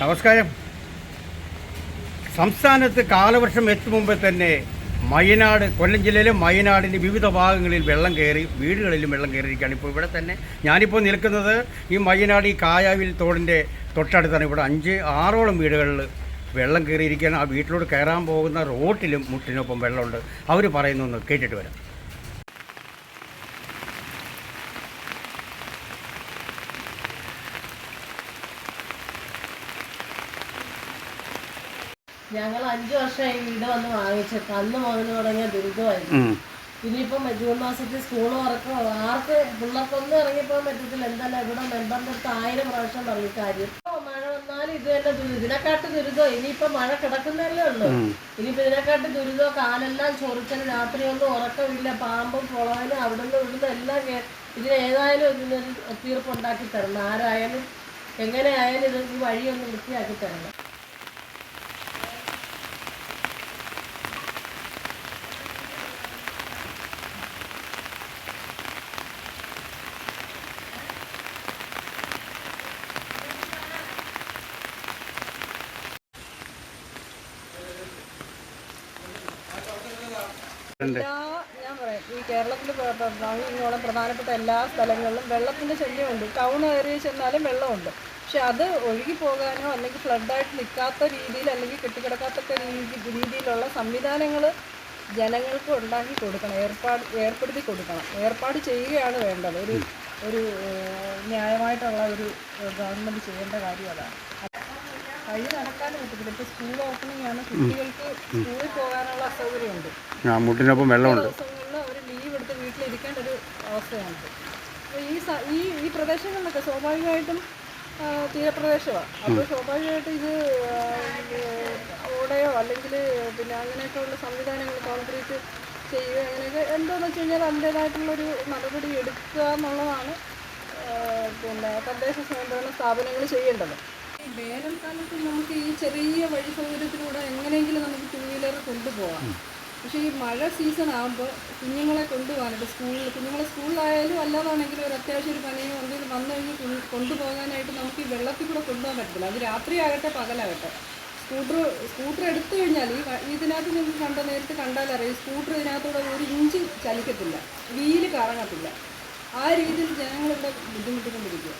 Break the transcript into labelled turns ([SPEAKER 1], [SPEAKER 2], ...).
[SPEAKER 1] നമസ്കാരം. സംസ്ഥാനത്ത് കാലവർഷം എത്തും മുമ്പ് തന്നെ മയനാട് കൊല്ലം ജില്ലയിലെ മയനാടിന്റെ വിവിധ ഭാഗങ്ങളിൽ വെള്ളം കയറി വീടുകളിലും വെള്ളം കയറിയിരിക്കുകയാണ്. ഇപ്പോൾ ഇവിടെ തന്നെ ഞാനിപ്പോൾ നിൽക്കുന്നത് ഈ മയനാട് ഈ കായാവിൽ തോടിന്റെ തൊട്ടടുത്താണ്. ഇവിടെ അഞ്ച് ആറോളം വീടുകളിൽ വെള്ളം കയറിയിരിക്കുകയാണ്. ആ വീട്ടിലോട്ട് കയറാൻ പോകുന്ന റോട്ടിലും മുട്ടിനൊപ്പം വെള്ളമുണ്ട്. അവർ പറയുന്നൊന്ന് കേട്ടിട്ട് വരാം.
[SPEAKER 2] ഞങ്ങൾ അഞ്ചു വർഷമായി വീട് വന്ന് വാങ്ങിച്ചിട്ട് അന്ന് മുതൽ തുടങ്ങിയ ദുരിതമായിരുന്നു. ഇനിയിപ്പം ജൂൺ മാസത്തിൽ സ്കൂൾ തുറക്കും. ആർക്ക് പിള്ളേർക്കൊന്നും ഇറങ്ങിപ്പോകാൻ പറ്റത്തില്ല. എന്തായാലും ഇവിടെ മെമ്പറിന്റെ അടുത്ത് ആയിരം പ്രാവശ്യം പറഞ്ഞു കാര്യം. മഴ വന്നാലും ഇത് തന്നെ ദുരിതം ഇതിനെക്കാട്ട് ദുരിതം. ഇനിയിപ്പം മഴ കിടക്കുന്നതല്ലേ ഉള്ളൂ. ഇനിയിപ്പോ ഇതിനെക്കാട്ട് ദുരിതം. കാലെല്ലാം ചൊറിച്ചന് രാത്രിയൊന്നും ഉറക്കമില്ല. പാമ്പും കുളവനും അവിടുന്ന് ഇവിടുന്ന് എല്ലാം കേ- ഇതിന് ഏതായാലും ഇതിനൊരു തീർപ്പുണ്ടാക്കി തരണം. ആരായാലും എങ്ങനെ ആയാലും ഇത് ഈ വഴിയൊന്ന് വൃത്തിയാക്കി തരണം.
[SPEAKER 3] എല്ലാ ഞാൻ പറയാം ഈ കേരളത്തിൽ ഇങ്ങോളം പ്രധാനപ്പെട്ട എല്ലാ സ്ഥലങ്ങളിലും വെള്ളത്തിന്റെ ശല്യമുണ്ട്. ടൗൺ ഏരിയയിൽ ചെന്നാലും വെള്ളമുണ്ട്. പക്ഷെ അത് ഒഴുകി പോകാനോ അല്ലെങ്കിൽ ഫ്ലഡായിട്ട് നിൽക്കാത്ത രീതിയിൽ അല്ലെങ്കിൽ കെട്ടിക്കിടക്കാത്ത രീതി രീതിയിലുള്ള സംവിധാനങ്ങൾ ജനങ്ങൾക്ക് ഉണ്ടാക്കി കൊടുക്കണം. ഏർപ്പാട് ഏർപ്പെടുത്തി കൊടുക്കണം. ഏർപ്പാട് ചെയ്യുകയാണ് വേണ്ടത്. ഒരു ഒരു ന്യായമായിട്ടുള്ള ഒരു ഗവൺമെന്റ് ചെയ്യേണ്ട കാര്യം അതാണ്. വഴി നടക്കാനും പറ്റത്തില്ല. ഇപ്പോൾ സ്കൂൾ ഓപ്പണിംഗ് ആണ്. കുട്ടികൾക്ക് സ്കൂളിൽ പോകാനുള്ള അസൗകര്യമുണ്ട്.
[SPEAKER 1] ആ മുട്ടിനൊപ്പം വെള്ളമുണ്ട്.
[SPEAKER 3] ദിവസങ്ങളിൽ അവർ ലീവ് എടുത്ത് വീട്ടിലിരിക്കേണ്ട ഒരു അവസ്ഥയാണ്. അപ്പോൾ ഈ സ- ഈ ഈ പ്രദേശങ്ങളിലൊക്കെ സ്വാഭാവികമായിട്ടും ആ, തീരപ്രദേശമാണ് അപ്പോൾ സ്വാഭാവികമായിട്ടും ഇത് ആ, ഇത് ഓടയോ അല്ലെങ്കിൽ പിന്നെ അങ്ങനെയൊക്കെയുള്ള സംവിധാനങ്ങൾ കോൺക്രീറ്റ് ചെയ്യുക അങ്ങനെയൊക്കെ എന്താണെന്ന് വെച്ച് കഴിഞ്ഞാൽ അതിന്റേതായിട്ടുള്ളൊരു നടപടി എടുക്കുക എന്നുള്ളതാണ് ആ, പിന്നെ തദ്ദേശ സ്വയംഭരണ സ്ഥാപനങ്ങൾ ചെയ്യേണ്ടത്. വേനൽക്കാലത്ത് നമുക്ക് ഈ ചെറിയ വഴി സൗകര്യത്തിലൂടെ എങ്ങനെയെങ്കിലും നമുക്ക് ടൂ വീലർ കൊണ്ടുപോകാം പക്ഷേ ഈ മഴ സീസൺ ആകുമ്പോൾ കുഞ്ഞുങ്ങളെ കൊണ്ടുപോകാനായിട്ട് സ്കൂളിൽ കുഞ്ഞുങ്ങളെ സ്കൂളിലായാലും അല്ലാതാണെങ്കിലും ഒരു അത്യാവശ്യം ഒരു പനിയോ എന്തെങ്കിലും വന്നു കഴിഞ്ഞ് കൊണ്ടുപോകാനായിട്ട് നമുക്ക് ഈ വെള്ളത്തിൽ കൂടെ കൊണ്ടുപോകാൻ പറ്റില്ല അത് രാത്രിയാകട്ടെ പകലാകട്ടെ. സ്കൂട്ടർ സ്കൂട്ടർ എടുത്തു കഴിഞ്ഞാൽ ഈ ഇതിനകത്ത് നിങ്ങൾക്ക് കണ്ട നേരത്തെ കണ്ടാലറിയാം സ്കൂട്ടർ ഇതിനകത്തൂടെ ഒരു ഇഞ്ച് ചലിക്കത്തില്ല. വീൽ കറങ്ങത്തില്ല. ആ രീതിയിൽ ജനങ്ങളിവിടെ ബുദ്ധിമുട്ടിക്കൊണ്ടിരിക്കുക